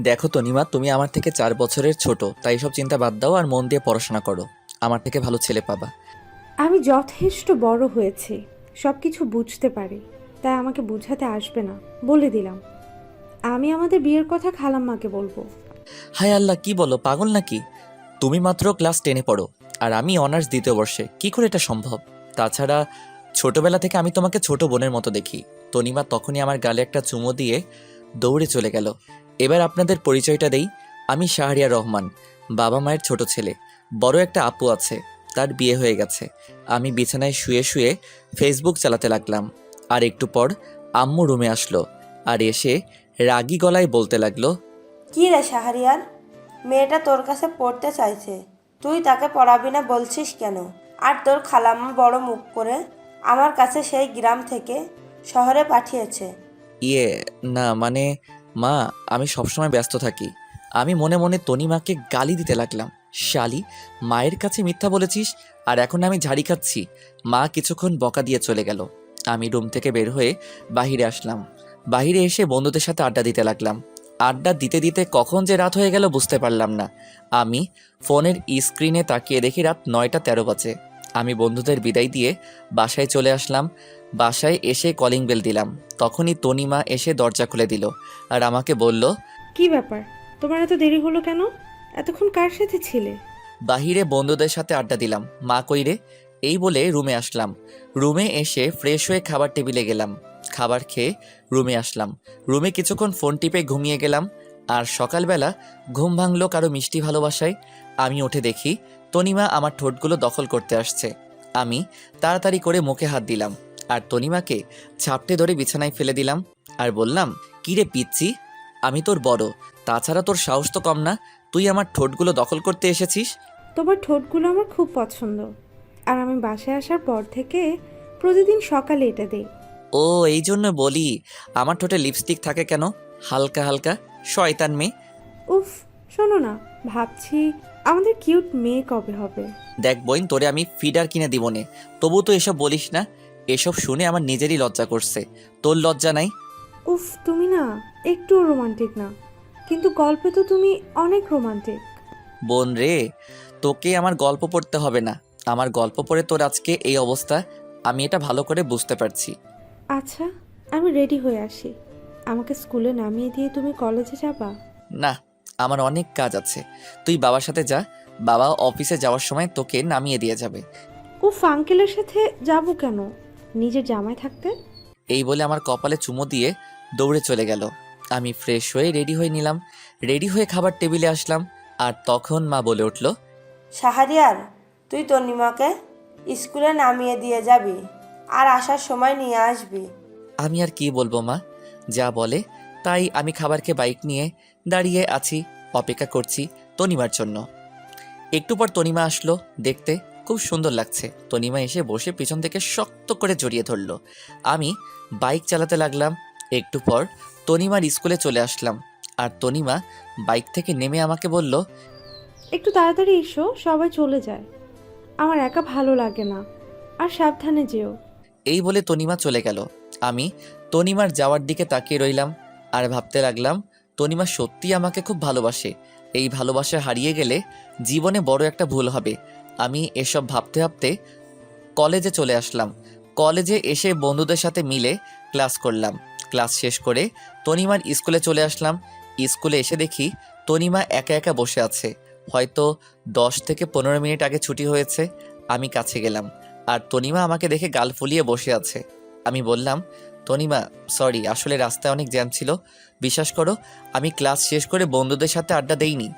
দেখো তনিমা তুমি আমার থেকে চার বছরের ছোট তাই সব চিন্তা বাদ দাও আর মন দিয়ে পড়াশোনা করো। আমার থেকে ভালো ছেলে পাবা। আমি যথেষ্ট বড় হয়েছি সব কিছু বুঝতে পারি তাই আমাকে বুঝাতে আসবে না বলে দিলাম। আমি আমাদের বিয়ের কথা খালাম্মাকে বলব। হায় আল্লাহ কি বলো পাগল নাকি? তুমি মাত্র ক্লাস টেনে পড়ো আর আমি অনার্স দ্বিতীয় বর্ষে কি করে এটা সম্ভব? তাছাড়া ছোটবেলা থেকে আমি তোমাকে ছোট বোনের মতো দেখি। তনিমা তখনই আমার গালে একটা চুমো দিয়ে দৌড়ে চলে গেল। এবার আপনাদের পরিচয়টা দেই। আমি শাহরিয়া রহমান বাবা মায়ের ছোট ছেলে। বড় একটা আপু আছে তার বিয়ে হয়ে গেছে। আমি বিছানায় শুয়ে শুয়ে ফেসবুক চালাতে লাগলাম। আর একটু পর আম্মু রুমে আসলো আর এসে রাগী গলায় বলতে লাগল কি রে শাহরিয়ার? মেয়েটা তোর কাছে পড়তে চাইছে। তুই তাকে পড়াবি না বলছিস কেন? আর তোর খালাম্মা বড় মুখ করে আমার কাছে সেই গ্রাম থেকে শহরে পাঠিয়েছে। ইয়ে না মানে মা, আমি সবসময় ব্যস্ত থাকি। আমি মনে মনে তনিমাকে গালি দিতে লাগলাম। শালি, মায়ের কাছে মিথ্যা বলেছিস, আর এখন আমি ঝাড়ি খাচ্ছি। মা কিছুক্ষণ বকা দিয়ে চলে গেল। আমি রুম থেকে বের হয়ে বাহিরে আসলাম। বাহিরে এসে বন্ধুদের সাথে আড্ডা দিতে লাগলাম। আড্ডা দিতে দিতে কখন যে রাত হয়ে গেল বুঝতে পারলাম না। আমি ফোনের স্ক্রিনে তাকিয়ে দেখি রাত নয়টা তেরো বাজে। আমি বন্ধুদের বিদায় দিয়ে বাসায় চলে আসলাম। বাসায় এসে কলিং বেল দিলাম। তখনই তনিমা এসে দরজা খুলে দিল আর আমাকে বলল কি ব্যাপার? তোমার এত দেরি হলো কেন? এতক্ষণ কার সাথে ছিলে? বাহিরে বন্ধুদের সাথে আড্ডা দিলাম। মা কইরে এই বলে রুমে আসলাম। রুমে এসে ফ্রেশ হয়ে খাবার টেবিলে গেলাম। খাবার খেয়ে রুমে আসলাম। রুমে কিছুক্ষণ ফোন টিপে ঘুমিয়ে গেলাম আর সকালবেলা ঘুম ভাঙলো কারও মিষ্টি ভালোবাসায়। আমি উঠে দেখি তনিমা আমার ঠোঁটগুলো দখল করতে আসছে। আমি তাড়াতাড়ি করে মুখে হাত দিলাম। আর তনিমাকে ছাপটে ধরে বিছানায় ফেলে দিলাম আর বললাম কিরে পিচ্ছি আমি তোর বড় তাছাড়া তোর সাহস তো কম না তুই আমার ঠোঁটগুলো দখল করতে এসেছিস? তোমার ঠোঁটগুলো আমার খুব পছন্দ। আর আমি বাসায় আসার পর থেকে প্রতিদিন সকালে এটা দেই। ও এই জন্য বলি আমার ঠোঁটে লিপস্টিক থাকে কেন? হালকা হালকা শয়তান মেয়ে। উফ শোনো না ভাবছি আমাদের কিউট মেয়ে কবে হবে? দেখ বইন তোরে আমি ফিডার কিনে দিব নে তবু তো এসব বলিস না। এসব শুনে আমার নিজেরই লজ্জা করছে। তোর লজ্জা নাই? উফ তুমি না একটুও রোমান্টিক না। কিন্তু গল্পে তো তুমি অনেক রোমান্টিক বোন রে তোকে আমার গল্প পড়তে হবে না। আমার গল্প পড়ে তোর আজকে এই অবস্থা আমি এটা ভালো করে বুঝতে পারছি। আচ্ছা আমি রেডি হয়ে আসি। আমাকে স্কুলে নামিয়ে দিয়ে তুমি কলেজে যাবা? না আমার অনেক কাজ আছে। তুই বাবার সাথে যা বাবা অফিসে যাওয়ার সময় তোকে নামিয়ে দিয়ে যাবে। উফ আঙ্কেলের সাথে যাব কেন? নিজের জামায় থাকতে? এই বলে আমার কপালে চুমো দিয়ে দৌড়ে চলে গেল। আমি ফ্রেশ হয়ে রেডি হয়ে নিলাম। রেডি হয়ে খাবার টেবিলে আসলাম আর তখন মা বলে উঠল শাহরিয়ার তুই তন্নিমাকে স্কুলে নামিয়ে দিয়ে যাবি আর আসার সময় নিয়ে আসবি। আমি আর কি বলব মা? যা বলে তাই আমি খাবার খেয়ে বাইক নিয়ে দাঁড়িয়ে আছি অপেক্ষা করছি তনিমার জন্য। একটু পর তনিমা আসলো দেখতে। খুব সুন্দর লাগছে। তনিমা এসে বসে পিছন থেকে শক্ত করে জড়িয়ে ধরলো। আমি বাইক চালাতে লাগলাম। একটু পর তনিমার স্কুলে চলে আসলাম। আর তনিমা বাইক থেকে নেমে আমাকে বলল একটু তাড়াতাড়ি এসো সবাই চলে যায়। আমার একা ভালো লাগে না। আর সাবধানে যেও। এই বলে তনিমা চলে গেল। আমি তনিমার যাওয়ার দিকে তাকিয়ে রইলাম আর ভাবতে লাগলাম তনিমা সত্যি আমাকে খুব ভালোবাসে। এই ভালোবাসা হারিয়ে গেলে জীবনে বড় একটা ভুল হবে। আমি এসব ভাবতে ভাবতে কলেজে চলে আসলাম। কলেজে এসে বন্ধুদের সাথে মিলে ক্লাস করলাম। ক্লাস শেষ করে তনিমার স্কুলে চলে আসলাম। স্কুলে এসে দেখি তনিমা একা একা বসে আছে। হয়তো দশ থেকে পনেরো মিনিট আগে ছুটি হয়েছে, আমি কাছে গেলাম। আর তনিমা আমাকে দেখে গাল ফুলিয়ে বসে আছে। আমি বললাম, তনিমা সরি আসলে রাস্তায় অনেক জ্যাম ছিল। বিশ্বাস করো, আমি ক্লাস শেষ করে বন্ধুদের সাথে আড্ডা দেইনি।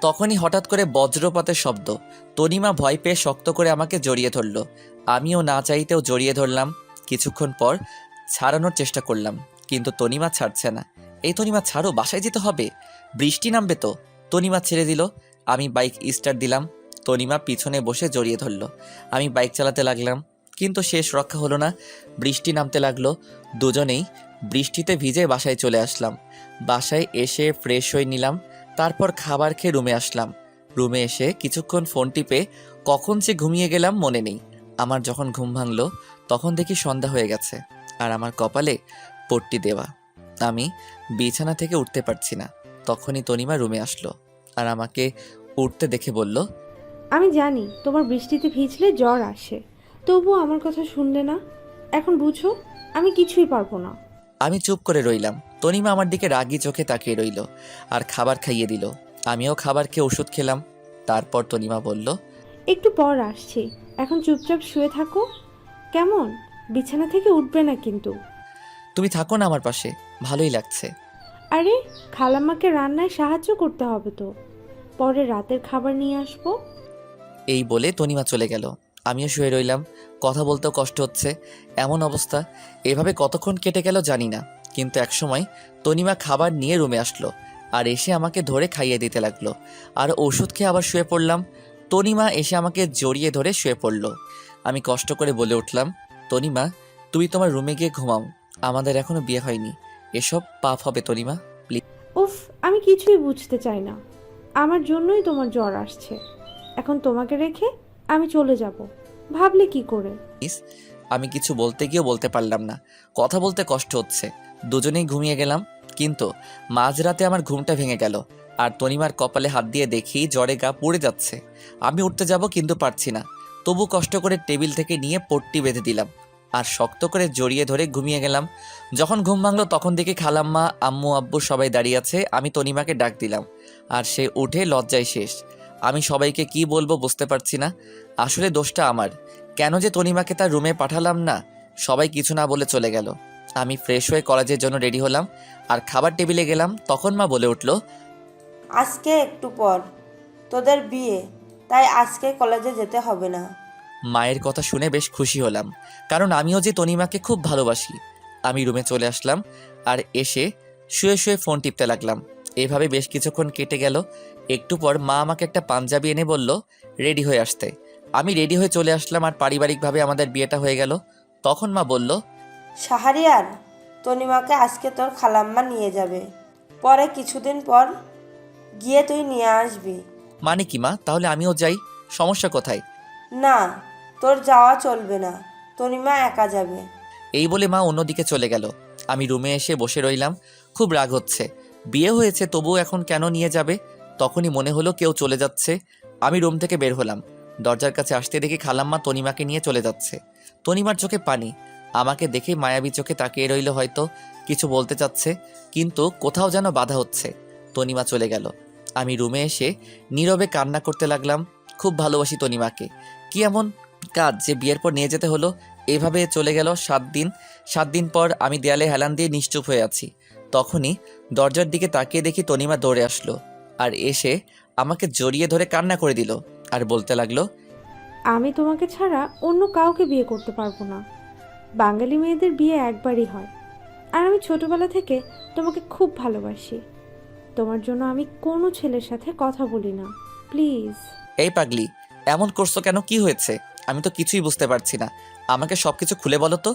তখনই হঠাৎ করে বজ্রপাতের শব্দ। তনিমা ভয় পেয়ে শক্ত করে আমাকে জড়িয়ে ধরলো। আমিও না চাইতেও জড়িয়ে ধরলাম। কিছুক্ষণ পর ছাড়ানোর চেষ্টা করলাম, কিন্তু তনিমা ছাড়ছে না। এই তনিমা, ছাড়ো, বাসায় যেতে হবে। বৃষ্টি নামবে তো। তনিমা ছেড়ে দিল। আমি বাইক স্টার্ট দিলাম। তনিমা পিছনে বসে জড়িয়ে ধরলো। আমি বাইক চালাতে লাগলাম, কিন্তু শেষ রক্ষা হলো না। বৃষ্টি নামতে লাগল। দুজনেই বৃষ্টিতে ভিজে বাসায় চলে আসলাম। বাসায় এসে ফ্রেশ হয়ে নিলাম। তারপর খাবার খেয়ে রুমে আসলাম। রুমে এসে কিছুক্ষণ ফোন টিপে, কখন যে ঘুমিয়ে গেলাম মনে নেই। আমার যখন ঘুম ভাঙলো, তখন দেখি সন্ধ্যা হয়ে গেছে, আর আমার কপালে পট্টি দেওয়া। আমি বিছানা থেকে উঠতে পারছি না। তখনই তনিমা রুমে আসলো আর আমাকে উঠতে দেখে বলল, আমি জানি তোমার বৃষ্টিতে ভিজলে জ্বর আসে। তবুও আমার কথা শুনলে না। এখন বুঝো, আমি কিছুই পারব না। আমি চুপ করে রইলাম। তনিমা আমার দিকে রাগি চোখে তাকিয়ে রইল আর খাবার খাইয়ে দিল। আমিও খাবার খেয়ে ওষুধ খেলাম। তারপর তনিমা বলল একটু পর আসছি। এখন চুপচাপ শুয়ে থাকো। কেমন? বিছানা থেকে উঠবে না কিন্তু। তুমি থাকো না আমার পাশে। ভালোই লাগছে। আরে খালাম্মাকে রান্নায় সাহায্য করতে হবে তো। পরে রাতের খাবার নিয়ে আসব। এই বলে তনিমা চলে গেল। আমিও শুয়ে রইলাম। কথা বলতেও কষ্ট হচ্ছে। এমন অবস্থা। এভাবে কতক্ষণ কেটে গেল জানি না। কিন্তু একসময় তনিমা খাবার নিয়ে রুমে আসলো আর এসে আমাকে ধরে খাইয়ে দিতে লাগল। আর ওষুধ খেয়ে আবার শুয়ে পড়লাম। তনিমা এসে আমাকে জড়িয়ে ধরে শুয়ে পড়ল। আমি কষ্ট করে বলে উঠলাম, তনিমা, তুমি তোমার রুমে গিয়ে ঘুমাও। আমাদের এখনও বিয়ে হয়নি। এসব পাপ হবে তনিমা, প্লিজ। উফ, আমি কিছুই বুঝতে চাই না। আমার জন্যই তোমার জ্বর আসছে। এখন তোমাকে রেখে আমি চলে যাব। ভাবলে কি করে? আমি কিছু বলতে গিয়েও বলতে পারলাম না। কথা বলতে কষ্ট হচ্ছে। দুজনেই ঘুমিয়ে গেলাম। কিন্তু মাঝরাতে আমার ঘুমটা ভেঙে গেল আর তনিমার কপালে হাত দিয়ে দেখি জ্বরে গা পড়ে যাচ্ছে। আমি উঠতে যাব কিন্তু পারছি না। তবু কষ্ট করে টেবিল থেকে নিয়ে পট্টি বেঁধে দিলাম আর শক্ত করে জড়িয়ে ধরে ঘুমিয়ে গেলাম। যখন ঘুম ভাঙলো তখন দেখি খালাম্মা, আম্মু, আব্বু সবাই দাঁড়িয়ে আছে। আমি তনিমাকে ডাক দিলাম আর সে উঠে লজ্জায় শেষ। আমি সবাইকে কি বলব বুঝতে পারছি না। আসলে দোষটা আমার। কেন যে তনিমাকে তার রুমে পাঠালাম না সবাই কিছু না বলে চলে গেল। আমি ফ্রেশ হয়ে কলেজের জন্য রেডি হলাম আর খাবার টেবিলে গেলাম তখন মা বলে উঠল আজকে একটু পর তোদের বিয়ে তাই আজকে কলেজে যেতে হবে না। মায়ের কথা শুনে বেশ খুশি হলাম কারণ আমিও যে তনিমাকে খুব ভালোবাসি। আমি রুমে চলে আসলাম আর এসে শুয়ে শুয়ে ফোন টিপতে লাগলাম। এভাবে বেশ কিছুক্ষণ কেটে গেল। একটু পর মা আমাকে একটা পাঞ্জাবি এনে বলল রেডি হয়ে আসতে। আমি রেডি হয়ে চলে আসলাম আর পারিবারিকভাবে আমাদের বিয়েটা হয়ে গেল। তখন মা বলল শাহারিয়ার তনিমাকে আজকে তোর খালাম্মা নিয়ে যাবে। পরে কিছুদিন পর গিয়ে তুই নিয়ে আসবি। মানে কি মা? তাহলে আমিও যাই? সমস্যা কোথায়? না তোর যাওয়া চলবে না। তনিমা একা যাবে। এই বলে মা অন্যদিকে চলে গেল। আমি রুমে এসে বসে রইলাম। খুব রাগ হচ্ছে। বিয়ে হয়েছে, তবুও এখন কেন নিয়ে যাবে? তখনই মনে হলো কেউ চলে যাচ্ছে। আমি রুম থেকে বের হলাম। দরজার কাছে আসতে দেখি খালাম্মা তনিমাকে নিয়ে চলে যাচ্ছে। তনিমার চোখে পানি। আমাকে দেখে মায়াবী চোখে তাকিয়ে রইল হয়তো, কিছু বলতে চাচ্ছে, কিন্তু কোথাও যেন বাধা হচ্ছে। তনিমা চলে গেল। আমি রুমে এসে নীরবে কান্না করতে লাগলাম। খুব ভালোবাসি তনিমাকে। কি এমন কাজ যে বিয়ের পর নিয়ে যেতে হলো? এভাবে চলে গেল সাত দিন। সাত দিন পর আমি দেয়ালে হেলান দিয়ে নিশ্চুপ হয়ে আছি। তখনই দরজার দিকে তাকিয়ে দেখি তনিমা দৌড়ে আসলো আর এসে আমাকে জড়িয়ে ধরে কান্না করে দিল আর বলতে লাগল আমি তোমাকে ছাড়া অন্য কাউকে বিয়ে করতে পারব না। বাঙালি মেয়েদের বিয়ে একবারই হয়। আর আমি ছোটবেলা থেকে তোমাকে খুব ভালোবাসি। তোমার জন্য আমি কোনো ছেলের সাথে কথা বলি না। প্লিজ। এই পাগলি এমন করছ কেন? কি হয়েছে? আমি তো কিছুই বুঝতে পারছি না। আমাকে সবকিছু খুলে বলো তো?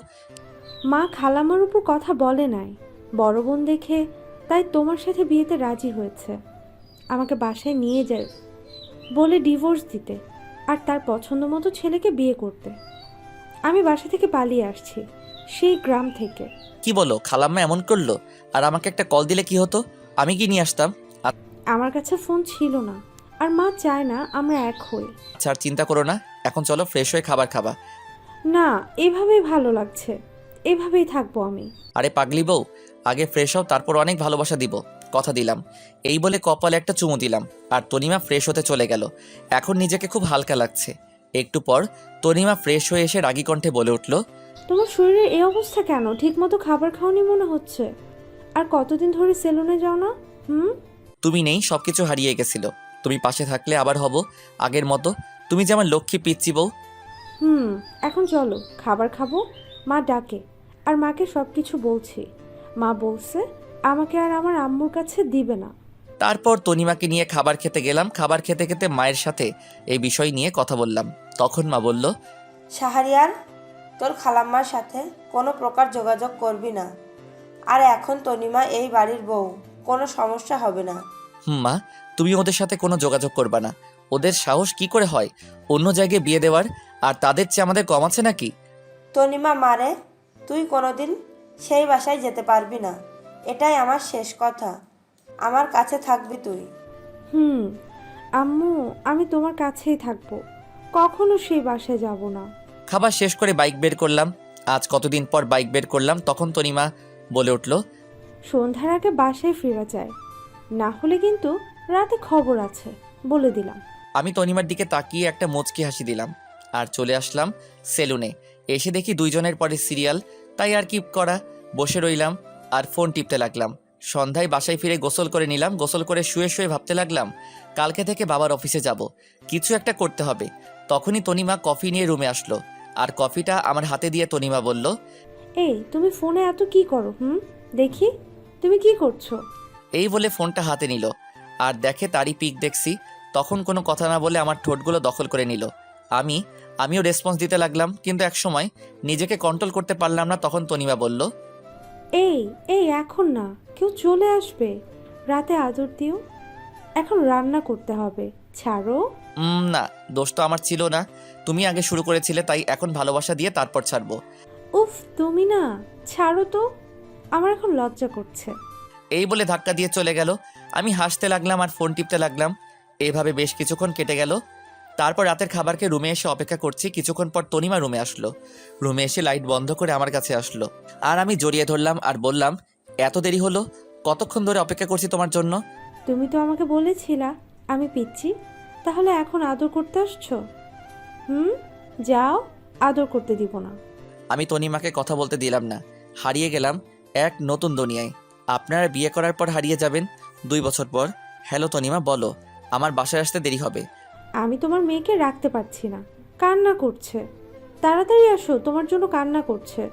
মা খালামার উপর কথা বলে নাই। বড় বোন দেখে তাই তোমার সাথে বিয়েতে রাজি হয়েছে। আমাকে বাসায় নিয়ে যায় বলে ডিভোর্স দিতে আর তার পছন্দ মতো ছেলেকে বিয়ে করতে। আমি বাসা থেকে পালিয়ে আসছি সেই গ্রাম থেকে। কি বলো খালাম্মা এমন করল? আর আমাকে একটা কল দিলে কি হতো? আমি কি নিয়ে আসতাম? আমার কাছে ফোন ছিল না আর মা চায় না আমরা এক হই। আচ্ছা আর চিন্তা করো না এখন চলো ফ্রেশ হয়ে খাবার খাবা। না এভাবেই ভালো লাগছে এভাবেই থাকব আমি। আরে পাগলি বউ আগে ফ্রেশ হও তারপর অনেক ভালোবাসা দিব। কথা দিলাম। এই বলে কপালে একটা চুমু দিলাম আর তনিমা ফ্রেশ হতে চলে গেল। এখন নিজেকে খুব হালকা লাগছে। একটু পর তনিমা ফ্রেশ হয়ে এসে রাগী কণ্ঠে বলে উঠল তোমার শরীরে এই অবস্থা কেন? ঠিকমতো খাবার খাওনি মনে হচ্ছে। আর কতদিন ধরে সেলুনে যাও না? হুম? তুমি নেই সবকিছু হারিয়ে গেছিল। তুমি পাশে থাকলে আবার হব আগের মতো। তুমি যে আমার লক্ষ্মী পিচ্ছি বউ। হুম এখন চলো খাবার খাব মা ডাকে আর মাকে সব কিছু বলছি। মা বলছে আমাকে আর আমার আম্মুর কাছে দিবে না। তারপর তনিমাকে নিয়ে খাবার খেতে গেলাম। খাবার খেতে খেতে মায়ের সাথে এই বিষয় নিয়ে কথা বললাম। তখন মা বলল শাহারিয়ার তোর খালাম্মার সাথে কোনো প্রকার যোগাযোগ করবি না। আর এখন তনিমা এই বাড়ির বউ কোনো সমস্যা হবে না। হুম মা তুমি ওদের সাথে কোনো যোগাযোগ করবা না। ওদের সাহস কি করে হয়? অন্য জায়গায় বিয়ে দেওয়ার আর তাদের চেয়ে আমাদের কম আছে নাকি? তনিমা মারে তুই কোনোদিন সেই বাসায় যেতে পারবি না। এটাই আমার শেষ কথা। আমার কাছে থাকবি তুই। হুম আম্মু আমি তোমার কাছেই থাকব। কখনো সেই বাসায় যাব না। খাবার শেষ করে বাইক বের করলাম। আজ কতদিন পর বাইক বের করলাম তখন তনিমা বলে উঠল সন্ধ্যার আগে বাসায় ফেরা যায়। না হলে কিন্তু রাতে খবর আছে বলে দিলাম। আমি তনিমার দিকে তাকিয়ে একটা মুচকি হাসি দিলাম। আর চলে আসলাম সেলুনে। এসে দেখি দুইজনের পরে সিরিয়াল তাই আর কি করা। বসে রইলাম আর ফোন টিপতে লাগলাম। সন্ধ্যায় বাসায় ফিরে গোসল করে নিলাম গোসল করে শুয়ে শুয়ে ভাবতে লাগলাম কালকে থেকে বাবার অফিসে যাব কিছু একটা করতে হবে। তখনই তনিমা কফি নিয়ে রুমে আসলো আর কফিটা আমার হাতে দিয়ে তনিমা বলল এই তুমি ফোনে এত কি করো হুম? দেখি তুমি কি করছ? এই বলে ফোনটা হাতে নিল আর দেখে তারই পিক দেখছি। তখন কোনো কথা না বলে আমার ঠোঁটগুলো দখল করে নিল। আমি আমিও রেসপন্স দিতে লাগলাম কিন্তু এক সময় নিজেকে কন্ট্রোল করতে পারলাম না তখন তনিমা বলল এই এই এখন না কেউ চলে আসবে। রাতে আদর দিও। এখন রান্না করতে হবে। ছাড়ো? "উম, না দোষ তো আমার ছিল না। তুমি আগে শুরু করেছিলে তাই এখন ভালোবাসা দিয়ে তারপর ছাড়বো। উফ তুমি না ছাড়ো তো। আমার এখন লজ্জা করছে। এই বলে ধাক্কা দিয়ে চলে গেল। আমি হাসতে লাগলাম আর ফোন টিপতে লাগলাম। এইভাবে বেশ কিছুক্ষণ কেটে গেল। তারপর রাতের খাবারকে রুমে এসে অপেক্ষা করছি। কিছুক্ষণ পর তনিমা রুমে আসলো। রুমে এসে লাইট বন্ধ করে আমার কাছে আসলো। আর আমি জড়িয়ে ধরলাম আর বললাম এত দেরি হলো? কতক্ষণ ধরে অপেক্ষা করছি তোমার জন্য? তুমি তো আমাকে বলেছিলা আমি পিচ্ছি। তাহলে এখন আদর করতে আসছো? হুম? যাও আদর করতে দিব না। আমি তনিমাকে কথা বলতে দিলাম না। হারিয়ে গেলাম এক নতুন দুনিয়ায়। আপনারা বিয়ে করার পর হারিয়ে যাবেন। দুই বছর পর। হ্যালো তনিমা বলো আমার বাসায় আসতে দেরি হবে। আমি তোমার মেয়েকে রাখতে পারছি না। কান্না করছে। তাড়াতাড়ি আসো তোমার জন্য কান্না করছে।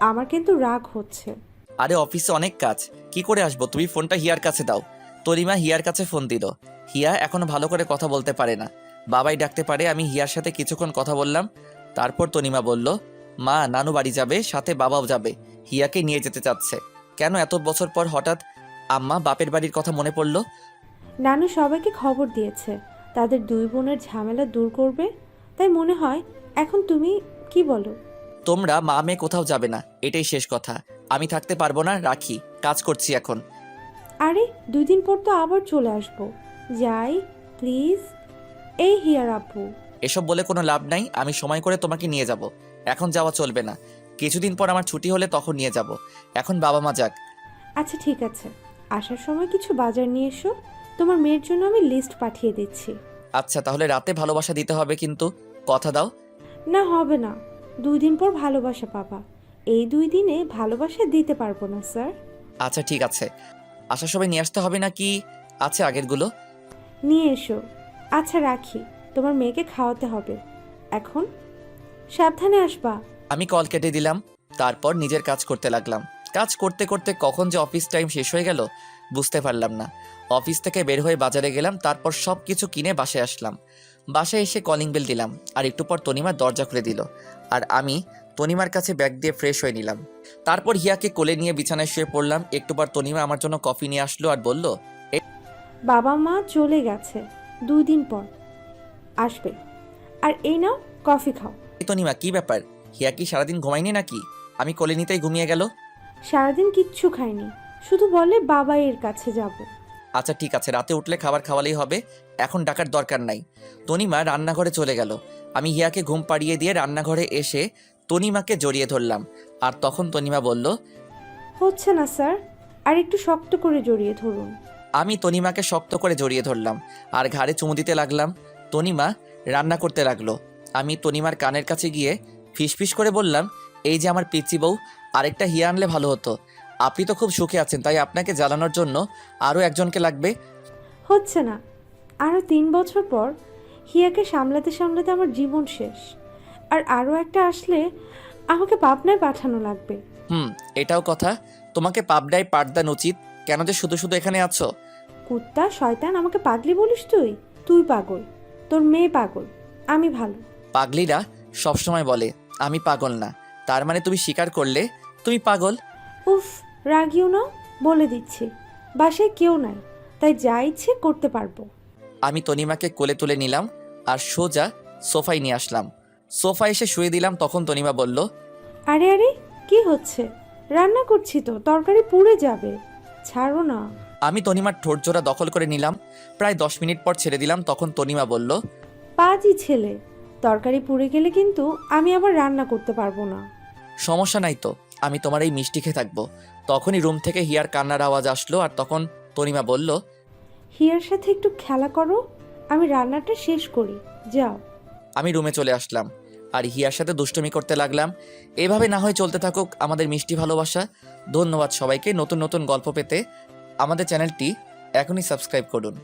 আমার কিন্তু রাগ হচ্ছে। আরে অফিসে অনেক কাজ। কি করে আসব? তুমি ফোনটা হিয়ার কাছে দাও। তরিমা হিয়ার কাছে ফোন দিল। হিয়া এখনও ভালো করে কথা বলতে পারে না। বাবাই ডাকতে পারে আমি হিয়ার সাথে কিছুক্ষণ কথা বললাম। তারপর তনিমা বলল মা নানু বাড়ি যাবে সাথে বাবাও যাবে। হিয়াকে নিয়ে যেতে চাচ্ছে। কেন এত বছর পর হঠাৎ আম্মা বাপের বাড়ির কথা মনে পড়ল? নানু সবাইকে খবর দিয়েছে। তাদের দুই বোনের ঝামেলা দূর করবে? তাই মনে হয় এখন তুমি কি বলো? তোমরা মা মেয়ে কোথাও যাবে না এটাই শেষ কথা। আমি থাকতে পারব না রাখি কাজ করছি এখন। আরে দুই দিন পর তো আবার চলে আসব। যাই প্লিজ। এই হিয়ার আপু। এসব বলে কোনো লাভ নাই আমি সময় করে তোমাকে নিয়ে যাব। এখন যাওয়া চলবে না। কিছুদিন পর আমার ছুটি হলে তখন নিয়ে যাব। এখন বাবা মা যাক। আচ্ছা ঠিক আছে। আসার সময় কিছু বাজার নিয়ে এসো। তোমার মেয়ের জন্য আমি লিস্ট পাঠিয়ে দিচ্ছি। আচ্ছা তাহলে রাতে ভালোবাসা দিতে হবে কিন্তু। কথা দাও। না হবে না। দুই দিন পর ভালোবাসা পাবা। এই দুই দিনে ভালোবাসা দিতে পারব না স্যার আচ্ছা ঠিক আছে। আসার সময় নিয়ে আসতে হবে নাকি আছে আগেরগুলো? নিয়ে এসো। আচ্ছা রাখি। তোমার মেয়েকে খাওয়াতে হবে। এখন সাবধানে আসবা। আমি কল কেটে দিলাম তারপর নিজের কাজ করতে লাগলাম। কাজ করতে করতে কখন যে অফিস টাইম শেষ হয়ে গেল বুঝতে পারলাম না। অফিস থেকে বের হয়ে বাজারে গেলাম তারপর সব কিছু কিনে বাসায় আসলাম। বাসায় এসে কলিং বেল দিলাম আর একটু পর তনিমার দরজা খুলে দিল। আর আমি তনিমার কাছে ব্যাগ দিয়ে ফ্রেশ হয়ে নিলাম। তারপর হিয়াকে কোলে নিয়ে বিছানায় শুয়ে পড়লাম। একটু পর তনিমা আমার জন্য কফি নিয়ে আসলো আর বলল বাবা মা চলে গেছে দুই দিন পর। আসবে। আর এই নাও কফি খাও। এই তনিমা কি ব্যাপার? হিয়া কি সারাদিন ঘুমায়নি নাকি? আমি কোলে নিতেই ঘুমিয়ে গেল? সারাদিন কিচ্ছু খাইনি। শুধু বলে বাবা এর কাছে যাব। আচ্ছা ঠিক আছে রাতে উঠলে খাবার খাওয়ালেই হবে। এখন ডাকার দরকার নাই। তনিমা রান্নাঘরে চলে গেল। আমি হিয়াকে ঘুম পাড়িয়ে দিয়ে রান্নাঘরে এসে তনিমাকে জড়িয়ে ধরলাম। আর তখন তনিমা বলল হচ্ছে না স্যার। আর একটু শক্ত করে জড়িয়ে ধরুন। আমি তনিমাকে শক্ত করে জড়িয়ে ধরলাম আর ঘাড়ে চুমু দিতে লাগলাম। তনিমা রান্না করতে লাগল। আমি তনিমার কানের কাছে গিয়ে ফিসফিস করে বললাম এই যে আমার পিচি বউ আরেকটা হিয়া আনলে ভালো হতো। আপনি তো খুব সুখে আছেন তাই আপনাকে জ্বালানোর জন্য আরও একজনকে লাগবে। হচ্ছে না। আরও তিন বছর পর হিয়াকে সামলাতে সামলাতে আমার জীবন শেষ। আর আরও একটা আসলে আমাকে পাবনায় পাঠানো লাগবে। হুম এটাও কথা। তোমাকে পাবডায় পাঠদান উচিত। কেন যে শুধু শুধু এখানে আছো? কুত্তা শয়তান আমাকে পাগলি বলিস তুই? তুই পাগল। তোর মেয়ে পাগল। আমি ভালো। পাগলিরা সবসময় বলে আমি পাগল না। তার মানে তুমি স্বীকার করলে তুমি পাগল? উফ রাগিও না বলে দিচ্ছি। বাসায় কেউ নাই তাই যা ইচ্ছে করতে পারব। আমি তনিমাকে কোলে তুলে নিলাম আর সোজা সোফায় নিয়ে আসলাম। সোফা এসে শুয়ে দিলাম তখন তনিমা বলল আরে আরে কি হচ্ছে? রান্না করছি তো তরকারি পুড়ে যাবে। ছাড়ো না। আমি তনিমার ঠোঁটজোড়া দখল করে নিলাম। প্রায় দশ মিনিট পর ছেড়ে দিলাম তখন তনিমা বলল পাজি ছেলে তরকারি পুড়ে গেলে কিন্তু আমি আবার রান্না করতে পারব না। সমস্যা নাই তো আমি তোমার এই মিষ্টি খেয়ে থাকব। তখনই রুম থেকে হিয়ার কান্নার আওয়াজ আসলো আর তখন তনিমা বলল হিয়ার সাথে একটু খেলা করো আমি রান্নাটা শেষ করি যাও। আমি রুমে চলে আসলাম আর হিয়ার সাথে দুষ্টমি করতে লাগলাম। এভাবে না হয় চলতে থাকুক আমাদের মিষ্টি ভালোবাসা। ধন্যবাদ সবাইকে নতুন নতুন গল্প পেতে। আমাদের চ্যানেলটি এখনই সাবস্ক্রাইব করুন।